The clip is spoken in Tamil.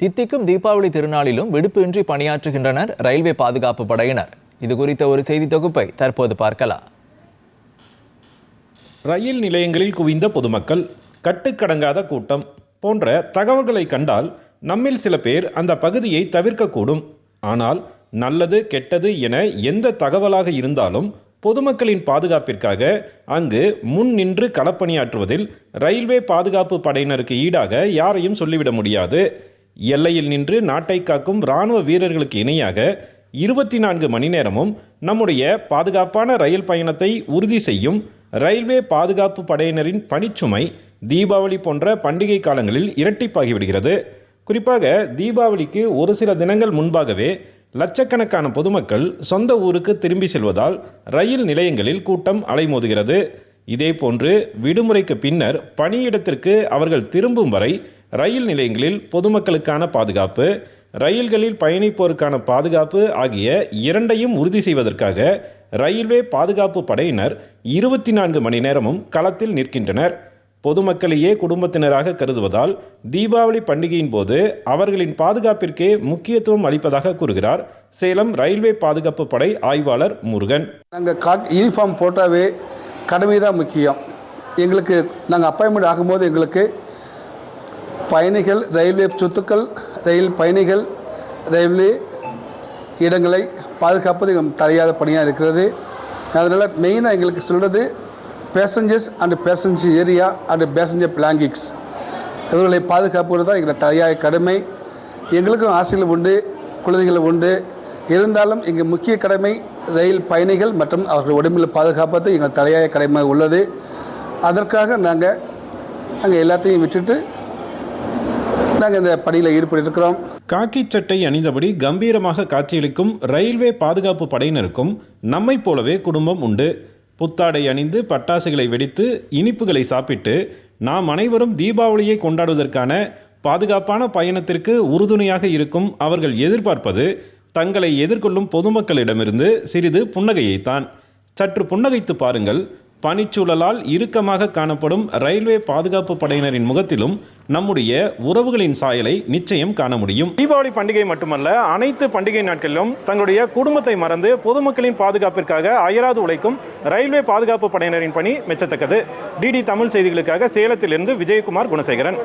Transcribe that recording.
தித்திக்கும் தீபாவளி திருநாளிலும் விடுப்பின்றி பணியாற்றுகின்றனர் ரயில்வே பாதுகாப்பு படையினர். இது குறித்த ஒரு செய்தி தொகுப்பை தற்போது பார்க்கலாம். ரயில் நிலையங்களில் குவிந்த பொதுமக்கள் கட்டுக்கடங்காத கூட்டம் போன்ற தகவல்களை கண்டால் நம்மில் சில பேர் அந்த பகுதியை தவிர்க்கக்கூடும். ஆனால் நல்லது கெட்டது என எந்த தகவலாக இருந்தாலும் பொதுமக்களின் பாதுகாப்பிற்காக அங்கு முன் நின்று களப்பணியாற்றுவதில் ரயில்வே பாதுகாப்பு படையினருக்கு ஈடாக யாரையும் சொல்லிவிட முடியாது. எல்லையில் நின்று நாட்டை காக்கும் ராணுவ வீரர்களுக்கு இணையாக இருபத்தி நான்கு மணி நேரமும் நம்முடைய பாதுகாப்பான ரயில் பயணத்தை உறுதி செய்யும் ரயில்வே பாதுகாப்பு படையினரின் பணிச்சுமை தீபாவளி போன்ற பண்டிகை காலங்களில் இரட்டிப்பாகிவிடுகிறது குறிப்பாக தீபாவளிக்கு ஒரு சில தினங்கள் முன்பாகவே லட்சக்கணக்கான பொதுமக்கள் சொந்த ஊருக்கு திரும்பி செல்வதால் ரயில் நிலையங்களில் கூட்டம் அலைமோதுகிறது. இதேபோன்று விடுமுறைக்கு பின்னர் பணியிடத்திற்கு அவர்கள் திரும்பும் வரை ரயில் நிலையங்களில் பொதுமக்களுக்கான பாதுகாப்பு ரயில்களில் பயணிப்போருக்கான பாதுகாப்பு ஆகிய இரண்டையும் உறுதி செய்வதற்காக ரயில்வே பாதுகாப்பு படையினர் இருபத்தி நான்கு மணி நேரமும் களத்தில் நிற்கின்றனர். பொதுமக்களையே குடும்பத்தினராக கருதுவதால் தீபாவளி பண்டிகையின் போது அவர்களின் பாதுகாப்பிற்கே முக்கியத்துவம் அளிப்பதாக கூறுகிறார் சேலம் ரயில்வே பாதுகாப்பு படை ஆய்வாளர் முருகன். நாங்கள் காக் யூனிஃபார்ம் போட்டாவே கடமை தான் முக்கியம். எங்களுக்கு நாங்கள் அப்பாயின்மெண்ட் ஆகும்போது எங்களுக்கு பயணிகள் ரயில்வே சொத்துக்கள் ரயில் பயணிகள் ரயில்வே இடங்களை பாதுகாப்பது தலையாத பணியாக இருக்கிறது. அதனால் மெயினாக எங்களுக்கு சொல்கிறது passengers and passenger area and passenger பிளாங்கிக்ஸ் இவர்களை பாதுகாப்பது தான் எங்கள் தலையாய கடமை. எங்களுக்கும் ஆசைகள் உண்டு குழந்தைகள் உண்டு. இருந்தாலும் எங்கள் முக்கிய கடமை ரயில் பயணிகள் மற்றும் அவர்கள் உடம்பில் பாதுகாப்பது எங்கள் தலையாய கடமை உள்ளது. அதற்காக நாங்கள் நாங்கள் எல்லாத்தையும் விட்டுட்டு நாங்கள் இந்த பணியில் ஈடுபட்டிருக்கிறோம் காக்கி சட்டை அணிந்தபடி கம்பீரமாக காட்சியளிக்கும் ரயில்வே பாதுகாப்பு படையினருக்கும் நம்மை போலவே குடும்பம் உண்டு. புத்தாடை அணிந்து பட்டாசுகளை வெடித்து இனிப்புகளை சாப்பிட்டு நாம் அனைவரும் தீபாவளியை கொண்டாடுவதற்கான பாதுகாப்பான பயணத்திற்கு உறுதுணையாக இருக்கும் அவர்கள் எதிர்பார்ப்பது தங்களை எதிர்கொள்ளும் பொதுமக்களிடமிருந்து சிறிது புன்னகையைத்தான். சற்று புன்னகைத்து பாருங்கள். பனிச்சூழலால் இறுக்கமாக காணப்படும் ரயில்வே பாதுகாப்பு படையினரின் முகத்திலும் நம்முடைய உறவுகளின் சாயலை நிச்சயம் காண முடியும். தீபாவளி பண்டிகை மட்டுமல்ல அனைத்து பண்டிகை நாட்களிலும் தங்களுடைய குடும்பத்தை மறந்து பொதுமக்களின் பாதுகாப்பிற்காக அயராது உழைக்கும் ரயில்வே பாதுகாப்பு படையினரின் பணி மெச்சத்தக்கது. டிடி தமிழ் செய்திகளுக்காக சேலத்திலிருந்து விஜயகுமார் குணசேகரன்.